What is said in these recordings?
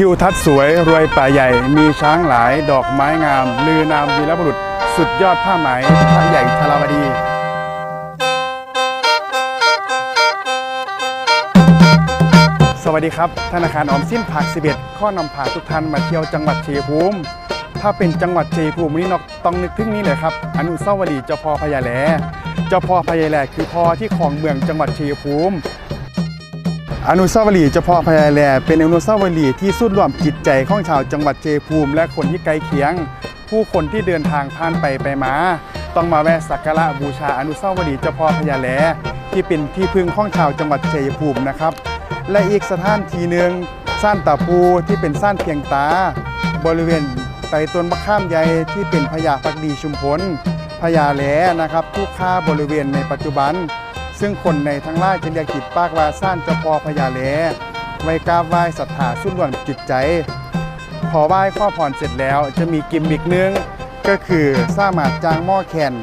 ทิวทัศน์สวยรวยป่าใหญ่ มีช้างหลาย ดอกไม้งาม ลือนามวีรบุรุษ สุดยอดผ้าไหมพระใหญ่ธาราวดี สวัสดีครับ ธนาคารออมสินภาค11 ข้อนำพาทุกท่านมาเที่ยวจังหวัดเชัยภูมิถ้าเป็นจังหวัดเชัยภูมินี่นอกต้องนึกถึงนี่เลยครับ อนุสาวรีย์เจ้าพ่อพญาแล เจ้าพ่อพญาแลคือพ่อที่ของเมืองจังหวัดเชัยภูมิ อนุสาวรีย์เจ้าพ่อพญาแลเป็นอนุสาวรีย์ที่สุดรวมจิตใจของชาวจังหวัดชัยภูมิ และคนที่ใกล้เคียง ผู้คนที่เดินทางผ่านไปไปมา ต้องมาแวะสักการะบูชาอนุสาวรีย์เจ้าพ่อพญาแลที่เป็นที่พึ่งของชาวจังหวัดชัยภูมินะครับ และอีกสถานที่หนึ่งซ่านตาปูที่เป็นซ่านเพียงตา บริเวณไต่ต้นมะข้ามใหญ่ที่เป็นพญาพักดีชุมพลพญาแหลนะครับผู้ฆ่าบริเวณในปัจจุบัน ซึ่งคนในทั้งล่จะเรียกจิตปากว่าซ่านเจ้าพ่อพญาแหลไว้กราบไหว้ศรัทธาสุดล้วนจิตใจ พอไหว้ข้อพรเสร็จแล้วจะมีกิมมิกนึงก็คือสร้างหมารถจ้างหม้อแคน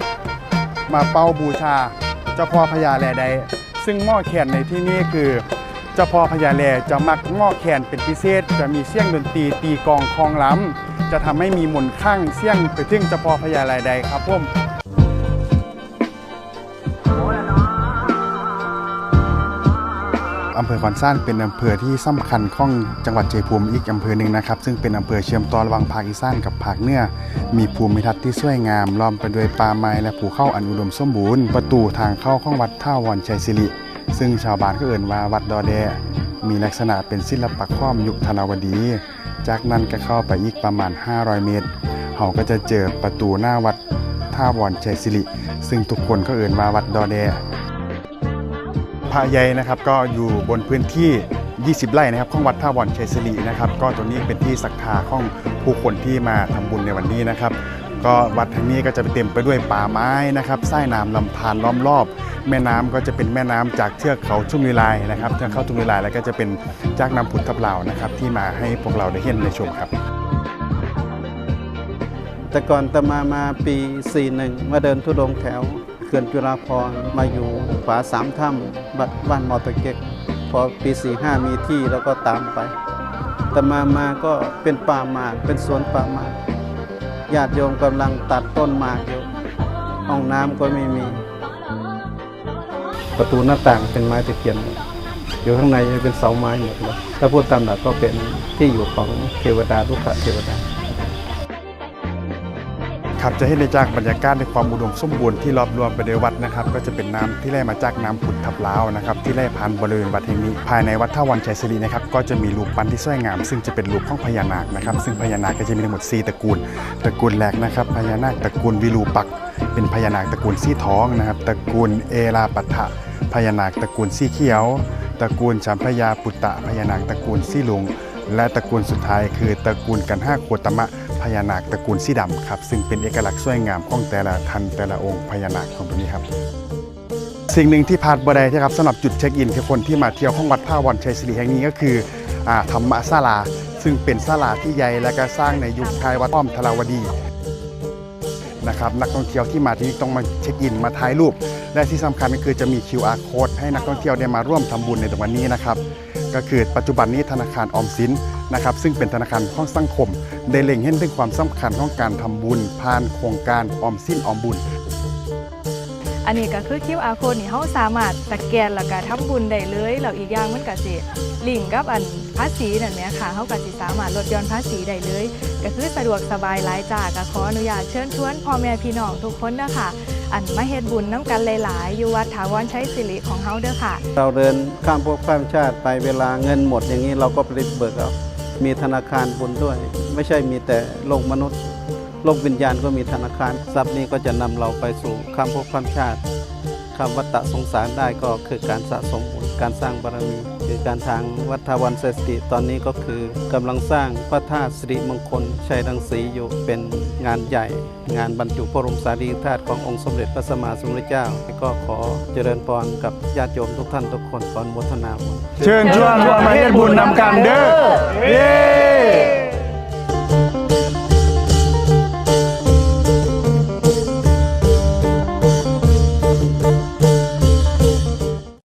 มาเป่าบูชาเจ้าพ่อพญาแลใด ซึ่งหม้อแคนในที่นี้คือเจ้าพ่อพญาแลจะมักหม้อแคนเป็นพิเศษ จะมีเสียงดนตรีตีกองคลองล้ำจะทำให้มีมนต์ข้างเสียงไปถึงเจ้าพ่อพญาแลใดครับผม อำเภอคอนซ่านเป็นอำเภอที่สำคัญของจังหวัดชัยภูมิอีกอำเภอหนึ่งนะครับ ซึ่งเป็นอำเภอเชื่อมต่อระหว่างภาคอีสานกับภาคเหนือมีภูมิทัศน์ที่สวยงามล้อมไปด้วยป่าไม้และภูเขาอันอุดมสมบูรณ์ประตูทางเข้าของวัดท่าวรชัยศิริซึ่งชาวบ้านก็เอ่นว่าวัดดอแดมีลักษณะเป็นศิลปะค้อมยุคธนาวดี จากนั้นก็เข้าไปอีกประมาณ 500 เมตรเราก็จะเจอประตูหน้าวัดท่าวรชัยศิริซึ่งทุกคนก็เอ่นว่าวัดดอแด พระใหญ่นะครับก็อยู่บนพื้นที่ 20 ไร่นะครับของวัดท่าบอนชัยศรินะครับ ก็ตรงนี้เป็นที่ศรัทธาของผู้คนที่มาทำบุญในวันนี้นะครับ ก็วัดแห่งนี้ก็จะเต็มไปด้วยป่าไม้นะครับไส้น้ำลำธารล้อมรอบ แม่น้ำก็จะเป็นแม่น้ำจากเทือกเขาชุ่มวิไลนะครับเทือกเขาชุ่มวิไลแล้วก็จะเป็นจากน้ำผุดทับเหล่านะครับ ที่มาให้พวกเราได้เห็นในชมครับแต่ก่อนตมามาปี 41 มาเดินทุดงแถว ขื่อนจุฬาภรมาอยู่ฝาสามถ้ำบัดบ้านมอตะเก็กพอปี45มีที่แล้วก็ตามไป แต่มามาก็เป็นป่าหมากเป็นสวนป่าหมากญาติโยมกำลังตัดต้นหมากอยู่ห้องน้ำก็ไม่มี ประตูหน้าต่างเป็นไม้ตะเคียนอยู่ข้างในเป็นเสาไม้หมดเลยถ้าพูดตามหลักก็เป็นที่อยู่ของเทวดาลูกขเทวดา ครับจะเห็นได้จากบรรยากาศในความอุดมสมบูรณ์ที่รอบรวมไปด้วยวัดนะครับ ก็จะเป็นน้ำที่ไหลมาจากน้ำผุดทับลาวนะครับที่ไหลผ่านบริเวณวัดแห่งนี้ภายในวัดท่าวันชัยศิรินะครับก็จะมีรูปปั้นที่สวยงาม ซึ่งจะเป็นรูปของพญานาคนะครับ ซึ่งพญานาคก็จะมีทั้งหมด 4 ตระกูล ตระกูลแรกนะครับพญานาคตระกูลวิรูปัก เป็นพญานาคตระกูลสีทองนะครับตระกูลเอราปัฏฐะพญานาคตระกูลสีเขียว ตระกูลชัมพยาปุตตะพญานาคตระกูลสีลุงและตระกูลสุดท้ายคือตระกูลกันห้าโคตมะ พญานาคตระกูลสีดำครับซึ่งเป็นเอกลักษณ์สวยงามของแต่ละทันแต่ละองค์พญานาคของตัวนี้ครับ สิ่งหนึ่งที่พลาดบ่ได้นะครับสำหรับจุดเช็คอินที่คนที่มาเที่ยวของวัดท่าวันชัยศริแห่งนี้ก็คืออาธรรมศาลา ซึ่งเป็นศาลาที่ใหญ่และก็สร้างในยุคทายวัดป้อมทราวดีนะครับนักท่องเที่ยวที่มาที่นี่ต้องมาเช็คอินมาถ่ายรูป และที่สำคัญก็คือจะมี QR code ให้นักท่องเที่ยวได้มาร่วมทำบุญในตรงวันนี้นะครับ ก็คือปัจจุบันนี้ธนาคารออมสินนะครับซึ่งเป็นธนาคารของสังคม ได้เล็งเห็นถึงความสำคัญของการทำบุญผ่านโครงการออมสินออมบุญ อันนี้ก็คือ QR code นี่เฮาสามารถสแกนแล้วก็ทำบุญได้เลยแล้วอีกอย่างมันก็สิลิงก์กับอันภาษีนั่นแหละค่ะเฮาก็สิสามารถลดหย่อนภาษีได้เลย ก็คือสะดวกสบายหลายจาก็ขออนุญาตเชิญชวนพ่อแม่พี่น้องทุกคนเด้อค่ะอันมาเฮ็ดบุญน้ำกันหลายๆ อยู่วัดถาวรชัยสิริของเฮาเด้อค่ะ เราเดินข้ามภพข้ามชาติไปเวลาเงินหมดอย่างนี้เราก็ไปเบิกเอามีธนาคารบุญด้วย ไม่ใช่มีแต่โลกมนุษย์ โลกวิญญาณก็มีธนาคาร ทรัพย์นี้ก็จะนำเราไปสู่ข้ามภพข้ามชาติข้ามวัฏสงสารได้ก็คือการสะสมบุญการสร้างบารมีคือการทางวัฒวันเสติตอนนี้ก็คือกำลังสร้างพระธาตุสิริมงคลชัยรังสีอยู่เป็นงานใหญ่ งานบรรจุพระบรมสารีริกธาตุขององค์สมเด็จพระสัมมาสัมพุทธเจ้า ก็ขอเจริญพรกับญาติโยมทุกท่านทุกคนก่อนโมทนาบุญเชิญชวนร่วมมาเฮ็ดบุญนำกันเด้อเย้